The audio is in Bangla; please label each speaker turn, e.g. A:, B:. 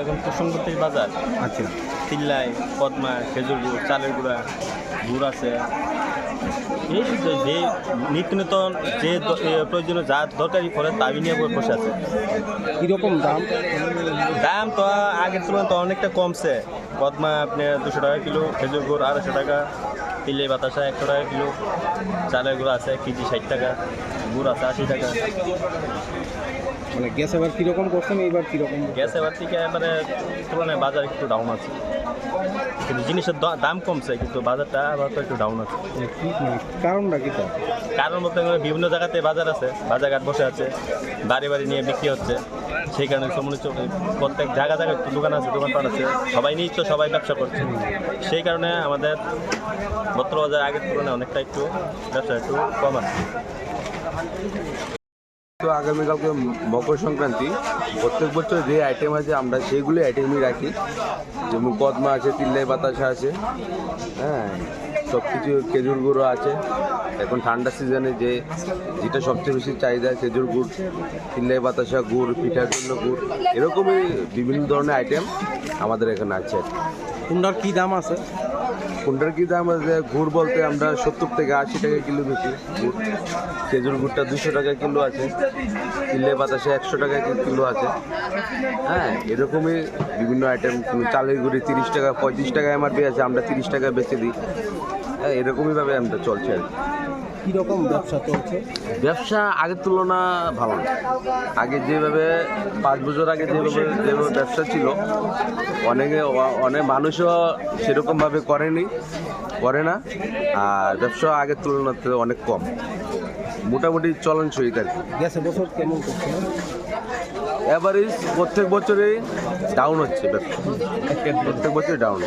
A: এখন কুসুমপতি বাজার।
B: আচ্ছা।
A: চিল্লাই পদ্মা খেজুর গুড় চালের গুঁড়া গুড় আছে। এই যে নিত্য নতুন যে প্রয়োজনীয় যা দরকারি করে তাই নিয়ে বসে আছে।
B: কীরকম দাম?
A: দাম তো আগের তুলনায় তো অনেকটা কমছে। পদ্মা আপনার দুশো টাকা কিলো খেজুর গুড় আড়াইশো টাকা তিলে বাতাসা একশো টাকা কিলো চালের গুঁড়ো আছে কেজি ষাট টাকা গুড় আছে আশি টাকা।
B: মানে গ্যাস এবার কীরকম করছেন এইবার কীরকম?
A: গ্যাস এবার থেকে এবারে তুলনায় বাজার একটু ডাউন আছে। কিন্তু জিনিসের দাম কমছে কিন্তু বাজারটা আবার তো একটু ডাউন আছে।
B: মানে মানে কারণটা কি
A: কারণ বলতে গেলে বিভিন্ন জায়গাতে বাজার আছে বাজারঘাট বসে আছে বাড়ি বাড়ি নিয়ে বিক্রি হচ্ছে। সেই কারণে মনে প্রত্যেক জায়গা জায়গায় একটু দোকান আছে দোকানপাট আছে। সবাই নিয়েই তো সবাই ব্যবসা করছে। সেই কারণে আমাদের বর্তমান বাজার আগের তুলনায় অনেকটা একটু ব্যবসা একটু কম আছে।
C: তো আগামীকালকে মকর সংক্রান্তি, প্রত্যেক বছর যে আইটেম আছে আমরা সেইগুলি আইটেমই রাখি। যেমন কদমা আছে, তিল্লাই বাতাসা আছে হ্যাঁ সব কিছু খেজুর গুঁড়ো আছে। এখন ঠান্ডা সিজনে যে যেটা সবচেয়ে বেশি চাহিদা খেজুর গুড়, তিল্লাই বাতাসা গুড় পিঠার জন্য গুড়, এরকমই বিভিন্ন ধরনের আইটেম আমাদের এখানে আছে।
B: কুন্ডার কি দাম আছে?
C: কোনটার কি দাম আছে? গুড় বলতে আমরা সত্তর থেকে আশি টাকা কিলো বেশি গুড় খেজুর গুড়টা দুশো টাকা কিলো আছে। কিলে বাতাসে একশো টাকা কিলো আছে। হ্যাঁ এরকমই বিভিন্ন আইটেম চালের গুড়ি তিরিশ টাকা, পঁয়ত্রিশ টাকা এমআরপি আছে, আমরা তিরিশ টাকা বেচে দিই। হ্যাঁ এরকমইভাবে আমরা চলছে আর কি।
B: কীরকম ব্যবসা চলছে?
C: ব্যবসা আগের তুলনা ভালো না। আগে যেভাবে পাঁচ বছর আগে যেভাবে যেভাবে ব্যবসা ছিল অনেকে অনেক মানুষও সেরকমভাবে করেনি করে না। আর ব্যবসা আগের তুলনাতে অনেক কম। মোটামুটি চলনসই আর কি
B: গ্যাসে বছর কেমন করছে?
C: অ্যাভারেজ প্রত্যেক বছরেই ডাউন হচ্ছে ব্যবসা। প্রত্যেক বছরই ডাউন